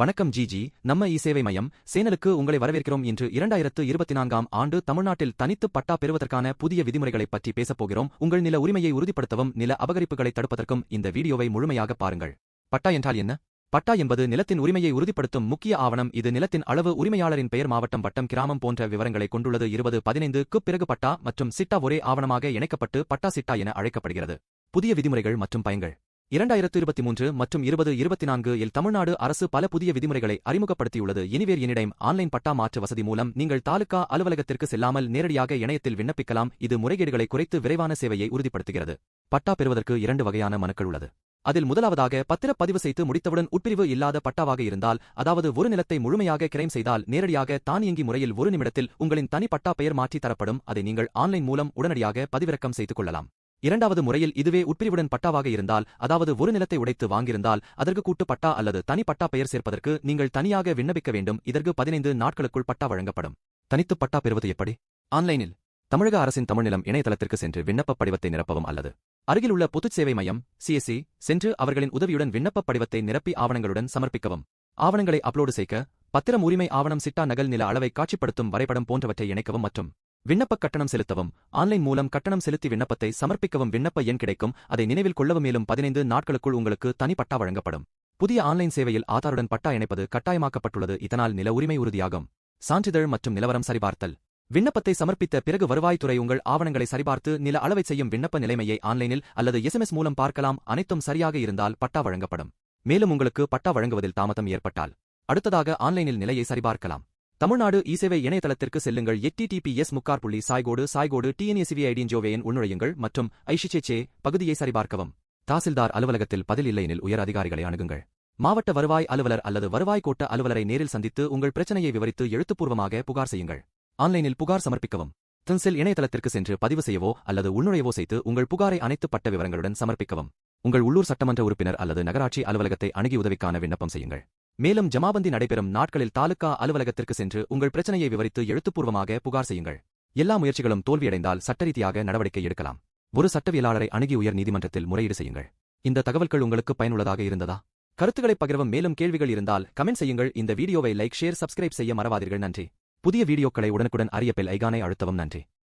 வணக்கம் ஜிஜி நம்ம இ சேவை மையம் சேனலுக்கு உங்களை வரவேற்கிறோம் இன்று இரண்டாயிரத்து இருபத்தி நான்காம் ஆண்டு தமிழ்நாட்டில் தனித்து பட்டா பெறுவதற்கான புதிய விதிமுறைகளைப் பற்றி பேசப் போகிறோம். உங்கள் நில உரிமையை உறுதிப்படுத்தவும் நில அபகரிப்புகளை தடுப்பதற்கும் இந்த வீடியோவை முழுமையாக பாருங்கள். பட்டா என்றால் என்ன? பட்டா என்பது நிலத்தின் உரிமையை உறுதிப்படுத்தும் முக்கிய ஆவணம். இது நிலத்தின் அளவு உரிமையாளரின் பெயர் மாவட்டம் வட்டம் கிராமம் போன்ற விவரங்களை கொண்டுள்ளது. இருபது பதினைந்துக்கு பிறகு பட்டா மற்றும் சிட்டா ஒரே ஆவணமாக இணைக்கப்பட்டு பட்டா சிட்டா என அழைக்கப்படுகிறது. புதிய விதிமுறைகள் மற்றும் பயன்கள். இரண்டாயிரத்து இருபத்தி மூன்று மற்றும் இருபது இருபத்தி நான்கு இல் தமிழ்நாடு அரசு பல புதிய விதிமுறைகளை அறிமுகப்படுத்தியுள்ளது. இனிவேர் என்னிடம் ஆன்லைன் பட்டா மாற்று வசதி மூலம் நீங்கள் தாலுகா அலுவலகத்திற்கு செல்லாமல் நேரடியாக இணையத்தில் விண்ணப்பிக்கலாம். இது முறைகேடுகளை குறைத்து விரைவான சேவையை உறுதிப்படுத்துகிறது. பட்டா பெறுவதற்கு இரண்டு வகையான மனுக்கள் உள்ளது. அதில் முதலாவதாக பத்திரப்பதிவு செய்து முடித்தவுடன் உட்பிரிவு இல்லாத பட்டாவாக இருந்தால் அதாவது ஒரு நிலத்தை முழுமையாக கிரைம் செய்தால் நேரடியாக தானியங்கி முறையில் ஒரு நிமிடத்தில் உங்களின் தனி பட்டா பெயர் மாற்றி தரப்படும். அதை நீங்கள் ஆன்லைன் மூலம் உடனடியாக பதிவிறக்கம் செய்து கொள்ளலாம். இரண்டாவது முறையில் இதுவே உட்பிரிவுடன் பட்டாவாக இருந்தால் அதாவது ஒரு நிலத்தை உடைத்து வாங்கியிருந்தால் அதற்கு கூட்டு பட்டா அல்லது தனி பட்டா பெயர் சேர்ப்பதற்கு நீங்கள் தனியாக விண்ணப்பிக்க வேண்டும். இதற்கு பதினைந்து நாட்களுக்குள் பட்டா வழங்கப்படும். தனித்து பட்டா பெறுவது எப்படி? ஆன்லைனில். தமிழக அரசின் தமிழ்நிலம் இணையதளத்திற்கு சென்று விண்ணப்ப படிவத்தை நிரப்பவும் அல்லது. அருகில் உள்ள பொதுச் சேவை மையம் சிஎஸ்சி சென்று அவர்களின் உதவியுடன் விண்ணப்ப படிவத்தை நிரப்பி ஆவணங்களுடன் சமர்ப்பிக்கவும். ஆவணங்களை அப்லோடு செய்க பத்திரம் உரிமை ஆவணம் சிட்டா நகல் நில அளவை காட்சிப்படுத்தும் வரைபடம் போன்றவற்றை இணைக்கவும் மற்றும் விண்ணப்ப கட்டணம் செலுத்தவும் ஆன்லைன் மூலம் கட்டணம் செலுத்தி விண்ணப்பத்தை சமர்ப்பிக்கவும் விண்ணப்ப எண் கிடைக்கும். அதை நினைவில் கொள்ளவும் மேலும் பதினைந்து நாட்களுக்குள் உங்களுக்கு தனி பட்டா வழங்கப்படும். புதிய ஆன்லைன் சேவையில் ஆதாருடன் பட்டா இணைப்பது கட்டாயமாக்கப்பட்டுள்ளது. இதனால் நில உரிமை உறுதியாகும். சான்றிதழ் மற்றும் நிலவரம் சரிபார்த்தல். விண்ணப்பத்தை சமர்ப்பித்த பிறகு வருவாய்த்துறை உங்கள் ஆவணங்களை சரிபார்த்து நில அளவை செய்யும் விண்ணப்ப நிலைமையை ஆன்லைனில் அல்லது எஸ்எம்எஸ் மூலம் பார்க்கலாம். அனைத்தும் சரியாக இருந்தால் பட்டா வழங்கப்படும். மேலும் உங்களுக்கு பட்டா வழங்குவதில் தாமதம் ஏற்பட்டால் அடுத்ததாக ஆன்லைனில் நிலையை சரிபார்க்கலாம். தமிழ்நாடு இசேவை இணையதளத்திற்கு செல்லுங்கள். எட்டிடிபிஎஸ் முக்கார் புள்ளி சாய்கோடு சாய்கோடு டிஎன்எஸ்வி உள்நுழையுங்கள் மற்றும் ஐஷிசேச்சே பகுதியை சரிபார்க்கவும். தாசில்தார் அலுவலகத்தில் பதில் இல்லையெனில் உயர் அதிகாரிகளை அணுகுங்கள். மாவட்ட வருவாய் அலுவலர் அல்லது வருவாய் கோட்ட அலுவலரை நேரில் சந்தித்து உங்கள் பிரச்சனையை விவரித்து எழுத்துப்பூர்வமாக புகார் செய்யுங்கள். ஆன்லைனில் புகார் சமர்ப்பிக்கவும். தின்செல் இணையதளத்திற்கு சென்று பதிவு செய்யவோ அல்லது உள்நுழையவோ செய்து உங்கள் புகாரை அனைத்து பட்ட விவரங்களுடன் சமர்ப்பிக்கவும். உங்கள் உள்ளூர் சட்டமன்ற உறுப்பினர் அல்லது நகராட்சி அலுவலகத்தை அணுகி உதவிக்கான விண்ணப்பம் செய்யுங்கள். மேலும் ஜமாபந்தி நடைபெறும் நாட்களில் தாலுகா அலுவலகத்திற்கு சென்று உங்கள் பிரச்சனையை விவரித்து எழுத்துப்பூர்வமாக புகார் செய்யுங்கள். எல்லா முயற்சிகளும் தோல்வியடைந்தால் சட்டரீதியாக நடவடிக்கை எடுக்கலாம். ஒரு சட்டவியலாளரை அணுகி உயர் நீதிமன்றத்தில் முறையீடு செய்யுங்கள். இந்த தகவல்கள் உங்களுக்கு பயனுள்ளதாக இருந்ததா? கருத்துக்களை பகிரவும் மேலும் கேள்விகள் இருந்தால் கமெண்ட் செய்யுங்கள். இந்த வீடியோவை லைக் ஷேர் சப்ஸ்கிரைப் செய்ய மறவாதீர்கள். நன்றி. புதிய வீடியோக்களை உடனுக்குடன் அறியப்பில் ஐகானை அழுத்தவும். நன்றி.